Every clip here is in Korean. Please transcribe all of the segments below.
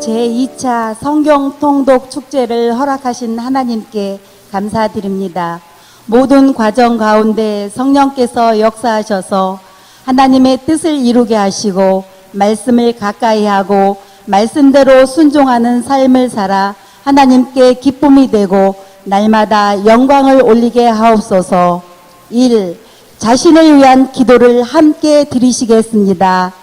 제2차 성경 통독 축제를 허락하신 하나님께 감사드립니다. 모든 과정 가운데 성령께서 역사하셔서 하나님의 뜻을 이루게 하시고 말씀을 가까이 하고 말씀대로 순종하는 삶을 살아 하나님께 기쁨이 되고 날마다 영광을 올리게 하옵소서. 1. 자신을 위한 기도를 함께 드리시겠습니다.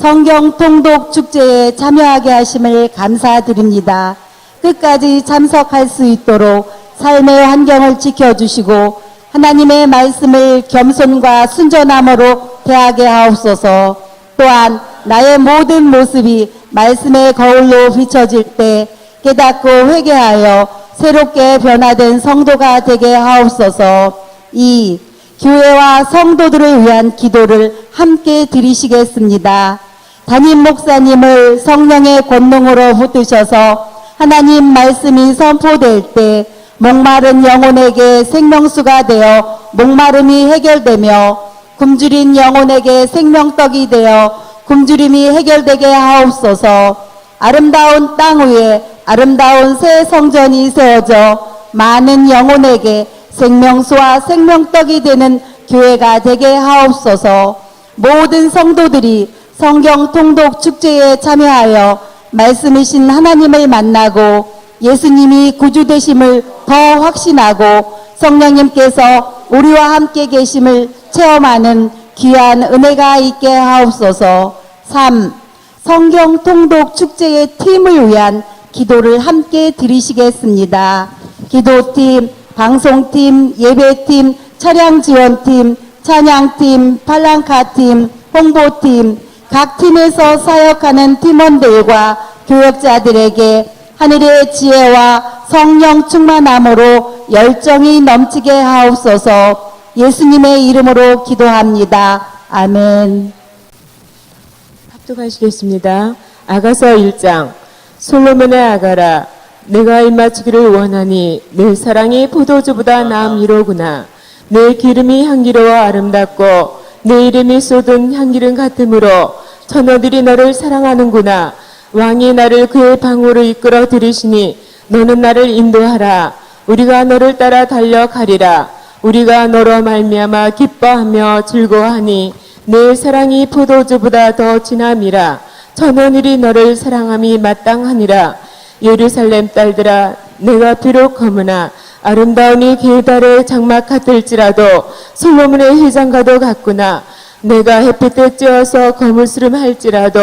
성경 통독 축제에 참여하게 하심을 감사드립니다. 끝까지 참석할 수 있도록 삶의 환경을 지켜주시고 하나님의 말씀을 겸손과 순전함으로 대하게 하옵소서. 또한 나의 모든 모습이 말씀의 거울로 비춰질 때 깨닫고 회개하여 새롭게 변화된 성도가 되게 하옵소서. 2. 교회와 성도들을 위한 기도를 함께 드리시겠습니다. 담임 목사님을 성령의 권능으로 붙드셔서 하나님 말씀이 선포될 때 목마른 영혼에게 생명수가 되어 목마름이 해결되며 굶주린 영혼에게 생명떡이 되어 굶주림이 해결되게 하옵소서. 아름다운 땅 위에 아름다운 새 성전이 세워져 많은 영혼에게 생명수와 생명떡이 되는 교회가 되게 하옵소서. 모든 성도들이 성경 통독 축제에 참여하여 말씀이신 하나님을 만나고 예수님이 구주 되심을 더 확신하고 성령님께서 우리와 함께 계심을 체험하는 귀한 은혜가 있게 하옵소서. 3. 성경 통독 축제의 팀을 위한 기도를 함께 드리시겠습니다. 기도팀, 방송팀, 예배팀, 차량 지원팀, 찬양팀, 팔랑카팀, 홍보팀, 각 팀에서 사역하는 팀원들과 교역자들에게 하늘의 지혜와 성령 충만함으로 열정이 넘치게 하옵소서 예수님의 이름으로 기도합니다. 아멘. 합독하시겠습니다. 아가서 1장 솔로몬의 아가라 내가 입맞추기를 원하니 내 사랑이 포도주보다 나음이로구나 내 기름이 향기로워 아름답고 내 이름이 쏟은 향기름 같으므로 처녀들이 너를 사랑하는구나. 왕이 나를 그의 방으로 이끌어 들이시니 너는 나를 인도하라. 우리가 너를 따라 달려가리라. 우리가 너로 말미암아 기뻐하며 즐거워하니 내 사랑이 포도주보다 더 진함이라. 천원일이 너를 사랑함이 마땅하니라. 예루살렘 딸들아 내가 비록 거무나 아름다우니 계달의 장막 같을지라도 솔로몬의 회장과도 같구나 내가 햇빛에 쬐어서 거물스름 할지라도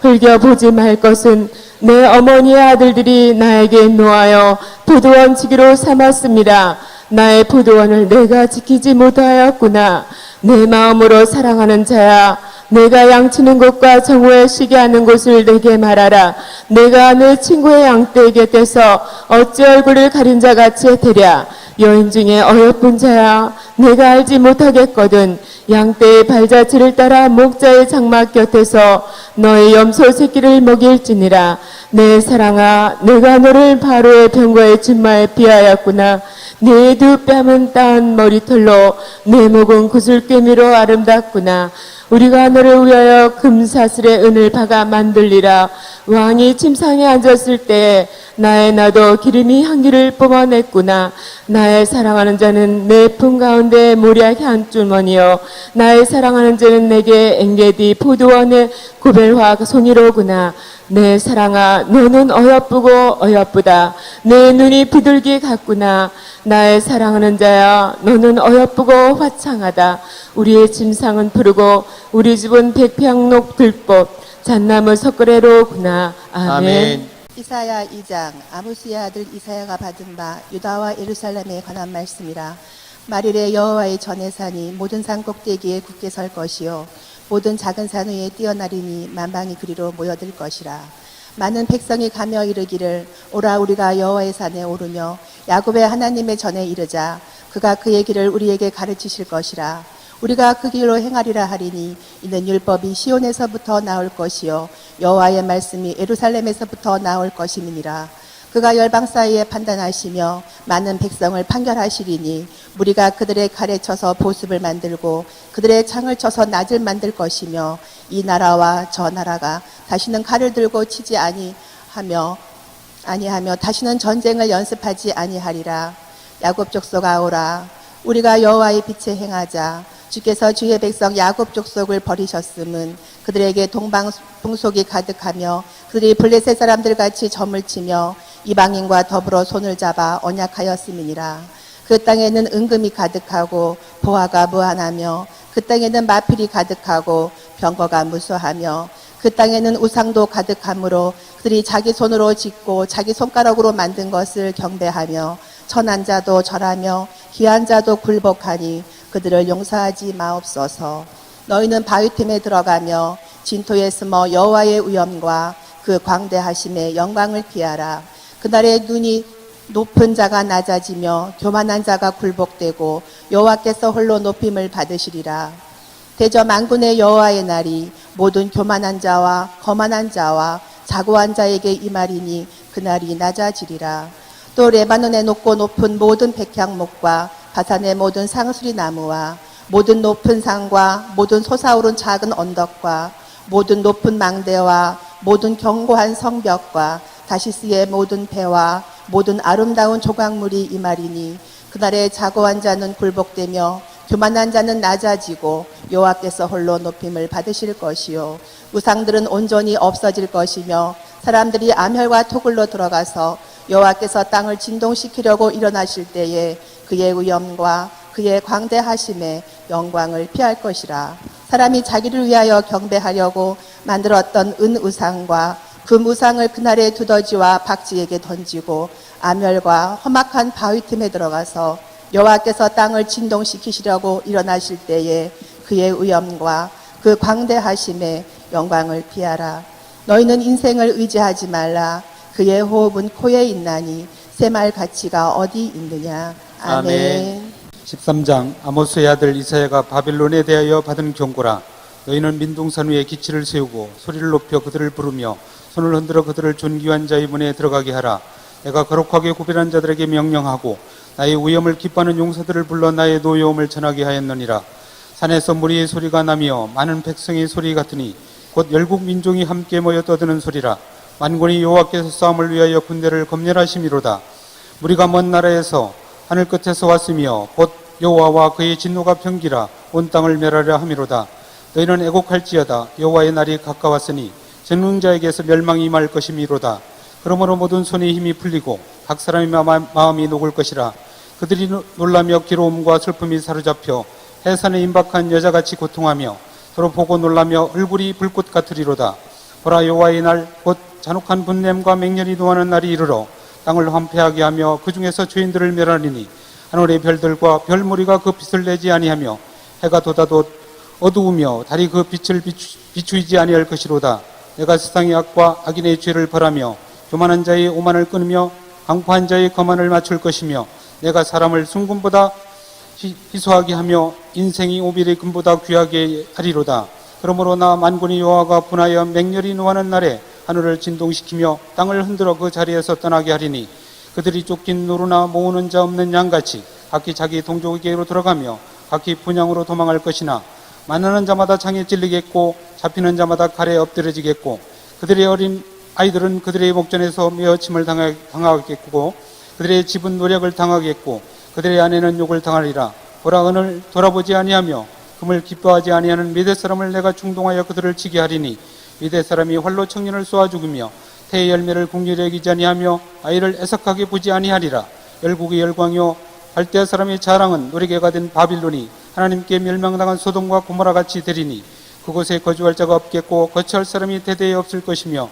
흘겨보지 말 것은 내 어머니의 아들들이 나에게 놓아여 포도원 치기로 삼았습니다. 나의 포도원을 내가 지키지 못하였구나. 내 마음으로 사랑하는 자야. 내가 양치는 곳과 정오에 쉬게 하는 곳을 내게 말하라. 내가 내 친구의 양떼 곁에서 어찌 얼굴을 가린 자 같이 되랴. 여인 중에 어여쁜 자야. 내가 알지 못하겠거든. 양떼의 발자취를 따라 목자의 장막 곁에서 너의 염소 새끼를 먹일지니라. 내 사랑아, 내가 너를 바로의 병거의 준마에 비하였구나. 내 두 뺨은 따은 머리털로 내 목은 구슬깨미로 아름답구나. 우리가 너를 위하여 금사슬의 은을 박아 만들리라. 왕이 침상에 앉았을 때 나의 나도 기름이 향기를 뿜어냈구나. 나의 사랑하는 자는 내 품 가운데 모략 한 주머니요. 나의 사랑하는 자는 내게 engedi 포도원의 구별화 송이로구나. 내 사랑아, 너는 어여쁘고 어여쁘다. 내 눈이 비둘기 같구나. 나의 사랑하는 자야, 너는 어여쁘고 화창하다. 우리의 짐상은 푸르고 우리 집은 백평록 들꽃 잣나무 석그레로구나. 아멘. 아멘. 이사야 2장 아모스의 아들 이사야가 받은 바 유다와 예루살렘에 관한 말씀이라 말일에 여호와의 전의 산이 모든 산 꼭대기에 굳게 설 것이요 모든 작은 산 위에 뛰어나리니 만방이 그리로 모여들 것이라. 많은 백성이 가며 이르기를 오라 우리가 여호와의 산에 오르며 야곱의 하나님의 전에 이르자. 그가 그의 길을 우리에게 가르치실 것이라. 우리가 그 길로 행하리라 하리니 이는 율법이 시온에서부터 나올 것이요 여호와의 말씀이 예루살렘에서부터 나올 것임이니라 그가 열방 사이에 판단하시며 많은 백성을 판결하시리니 무리가 그들의 칼에 쳐서 보습을 만들고 그들의 창을 쳐서 낫을 만들 것이며 이 나라와 저 나라가 다시는 칼을 들고 치지 아니 하며 아니하며 다시는 전쟁을 연습하지 아니하리라. 야곱 족속아 오라. 우리가 여호와의 빛에 행하자. 주께서 주의 백성 야곱 족속을 버리셨음은 그들에게 동방 동속이 가득하며 그들이 블레셋 사람들 같이 점을 치며 이방인과 더불어 손을 잡아 언약하였음이니라. 그 땅에는 은금이 가득하고 보화가 무한하며 그 땅에는 마필이 가득하고 병거가 무수하며 그 땅에는 우상도 가득하므로 그들이 자기 손으로 짓고 자기 손가락으로 만든 것을 경배하며 천한 자도 절하며 귀한 자도 굴복하니 그들을 용서하지 마옵소서. 너희는 바위 틈에 들어가며 진토에 숨어 여호와의 위엄과 그 광대하심의 영광을 피하라. 그날의 눈이 높은 자가 낮아지며 교만한 자가 굴복되고 여호와께서 홀로 높임을 받으시리라. 대저 만군의 여호와의 날이 모든 교만한 자와 거만한 자와 자고한 자에게 이 말이니 그날이 낮아지리라. 또 레바논의 높고 높은 모든 백향목과 바산의 모든 상수리 나무와 모든 높은 산과 모든 솟아오른 작은 언덕과 모든 높은 망대와 모든 견고한 성벽과 다시스의 모든 배와 모든 아름다운 조각물이 이 말이니 그날에 자고한 자는 굴복되며 교만한 자는 낮아지고 여호와께서 홀로 높임을 받으실 것이요. 우상들은 온전히 없어질 것이며 사람들이 암혈과 토굴로 들어가서 여호와께서 땅을 진동시키려고 일어나실 때에 그의 위엄과 그의 광대하심의 영광을 피할 것이라. 사람이 자기를 위하여 경배하려고 만들었던 은 우상과 그 무상을 그날의 두더지와 박쥐에게 던지고 암혈과 험악한 바위 틈에 들어가서 여호와께서 땅을 진동시키시려고 일어나실 때에 그의 위엄과 그 광대하심의 영광을 피하라. 너희는 인생을 의지하지 말라. 그의 호흡은 코에 있나니 새말 가치가 어디 있느냐. 아멘. 아멘. 13장 아모스의 아들 이사야가 바빌론에 대하여 받은 경고라 너희는 민둥산 위에 기치를 세우고 소리를 높여 그들을 부르며 손을 흔들어 그들을 존귀한 자의 문에 들어가게 하라. 내가 거룩하게 구별한 자들에게 명령하고 나의 위엄을 기뻐하는 용사들을 불러 나의 노여움을 전하게 하였느니라. 산에서 무리의 소리가 나며 많은 백성의 소리 같으니 곧 열국 민족이 함께 모여 떠드는 소리라. 만군이 여호와께서 싸움을 위하여 군대를 검열하심이로다. 우리가 먼 나라에서 하늘 끝에서 왔으며 곧 여호와와 그의 진노가 평기라 온 땅을 멸하려 함이로다. 너희는 애곡할지어다. 여호와의 날이 가까웠으니 전능자에게서 멸망이 임할 것임이로다. 그러므로 모든 손에 힘이 풀리고 각 사람의 마- 마음이 녹을 것이라. 그들이 노- 놀라며 기로움과 슬픔이 사로잡혀 해산에 임박한 여자같이 고통하며 서로 보고 놀라며 얼굴이 불꽃 같으리로다. 보라 여호와의 날 곧 잔혹한 분냄과 맹렬히 노하는 날이 이르러 땅을 황폐하게 하며 그 중에서 죄인들을 멸하리니 하늘의 별들과 별무리가 그 빛을 내지 아니하며 해가 돋아도 어두우며 달이 그 빛을 비추, 비추이지 아니할 것이로다. 내가 세상의 악과 악인의 죄를 벌하며 교만한 자의 오만을 끊으며 강포한 자의 거만을 맞출 것이며 내가 사람을 순금보다 희- 희소하게 하며 인생이 오빌의 금보다 귀하게 하리로다. 그러므로 나 만군의 여호와가 분하여 맹렬히 노하는 날에 하늘을 진동시키며 땅을 흔들어 그 자리에서 떠나게 하리니 그들이 쫓긴 노루나 모으는 자 없는 양같이 각기 자기 동족에게로 들어가며 각기 분양으로 도망할 것이나 만나는 자마다 창에 찔리겠고 잡히는 자마다 칼에 엎드려지겠고 그들의 어린 아이들은 그들의 목전에서 메어침을 당하- 당하겠고 그들의 집은 노력을 당하겠고 그들의 아내는 욕을 당하리라. 보라 오늘 돌아보지 아니하며 금을 기뻐하지 아니하는 미대 사람을 내가 충동하여 그들을 치게 하리니 미대 사람이 활로 청년을 쏘아 죽으며 태의 열매를 궁리를 여기지 아니하며 아이를 애석하게 보지 아니하리라. 열국의 열광이요 갈대아 사람의 자랑은 노리개가 된 바빌론이 하나님께 멸망당한 소돔과 고모라 같이 되리니 그곳에 거주할 자가 없겠고 거처할 사람이 대대에 없을 것이며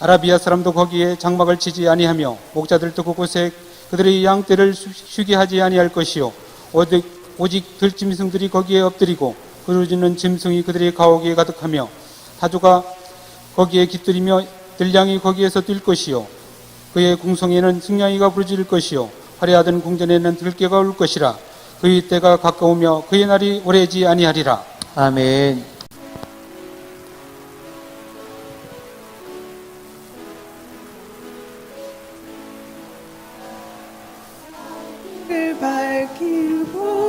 아라비아 사람도 거기에 장막을 치지 아니하며 목자들도 그곳에 그들의 양떼를 쉬- 쉬게 하지 아니할 것이요. 오직, 오직 들짐승들이 거기에 엎드리고 그루지는 짐승이 그들의 가옥에 가득하며 타조가 거기에 깃들이며 들량이 거기에서 뛸 것이요. 그의 궁성에는 승냥이가 부르짖을 것이요 화려하던 궁전에는 들깨가 울 것이라 그의 때가 가까우며 그의 날이 오래지 아니하리라 아멘. 을 밝히 보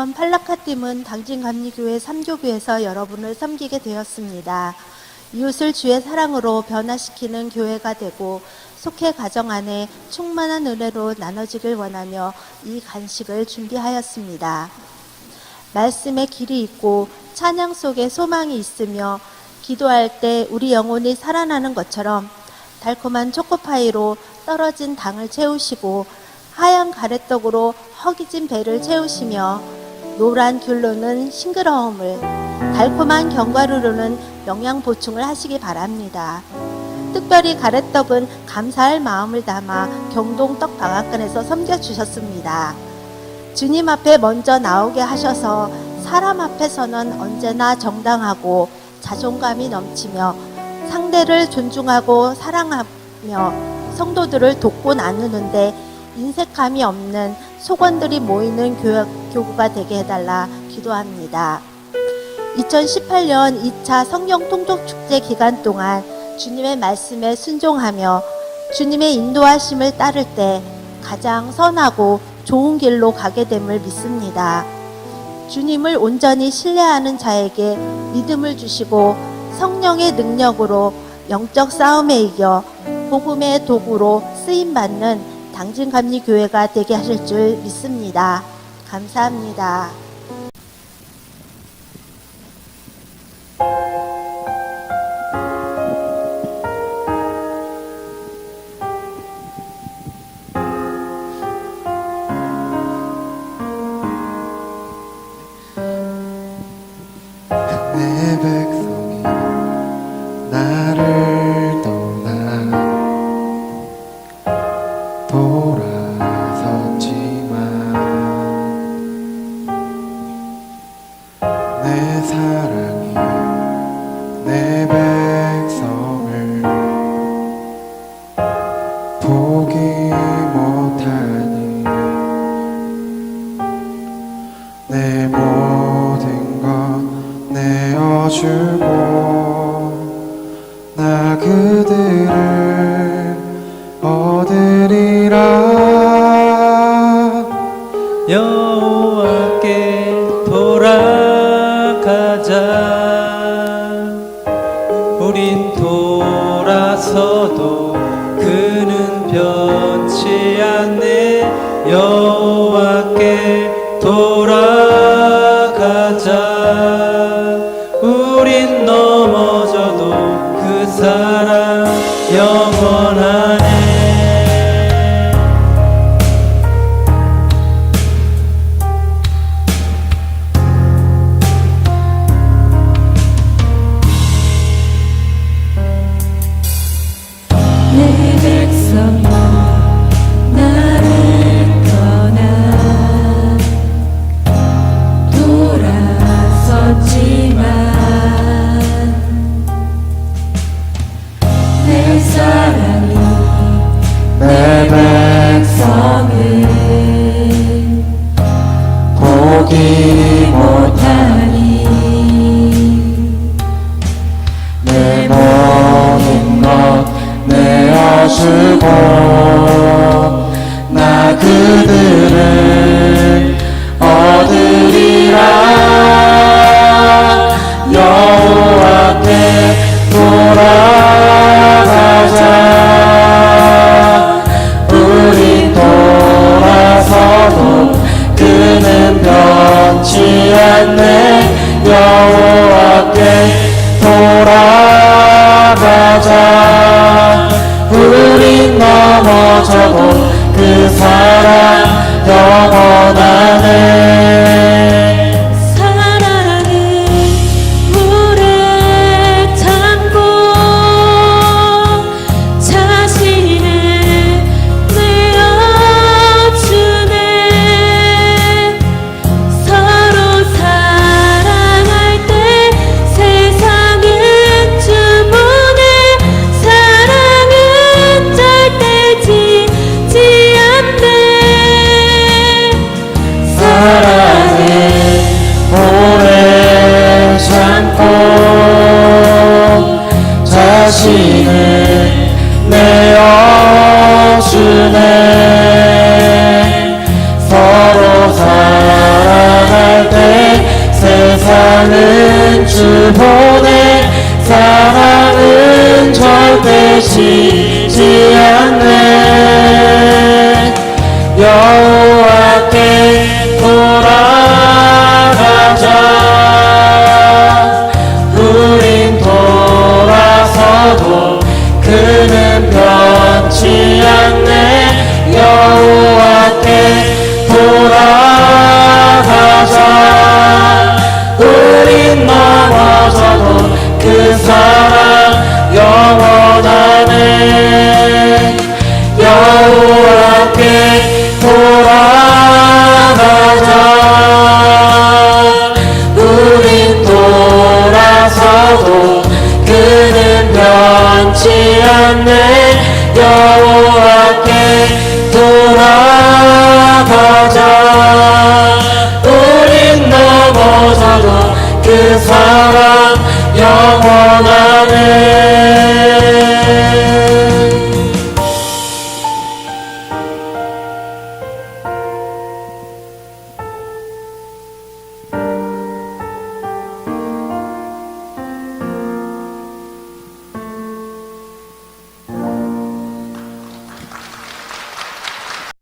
이번 팔라카팀은 당진 감리교회 3교구에서 여러분을 섬기게 되었습니다. 이웃을 주의 사랑으로 변화시키는 교회가 되고 속해 가정 안에 충만한 은혜로 나눠지길 원하며 이 간식을 준비하였습니다. 말씀에 길이 있고 찬양 속에 소망이 있으며 기도할 때 우리 영혼이 살아나는 것처럼 달콤한 초코파이로 떨어진 당을 채우시고 하얀 가래떡으로 허기진 배를 채우시며 노란 귤로는 싱그러움을 달콤한 견과류로는 영양 보충을 하시기 바랍니다. 특별히 가래떡은 감사할 마음을 담아 경동 떡방앗간에서 섬겨 주셨습니다. 주님 앞에 먼저 나오게 하셔서 사람 앞에서는 언제나 정당하고 자존감이 넘치며 상대를 존중하고 사랑하며 성도들을 돕고 나누는데 인색함이 없는 속원들이 모이는 교회, 교구가 되게 해달라 기도합니다. 2018년 2차 성경 통독 축제 기간 동안 주님의 말씀에 순종하며 주님의 인도하심을 따를 때 가장 선하고 좋은 길로 가게 됨을 믿습니다. 주님을 온전히 신뢰하는 자에게 믿음을 주시고 성령의 능력으로 영적 싸움에 이겨 복음의 도구로 쓰임 받는 당진감리 교회가 되게 하실 줄 믿습니다. 감사합니다. 여 내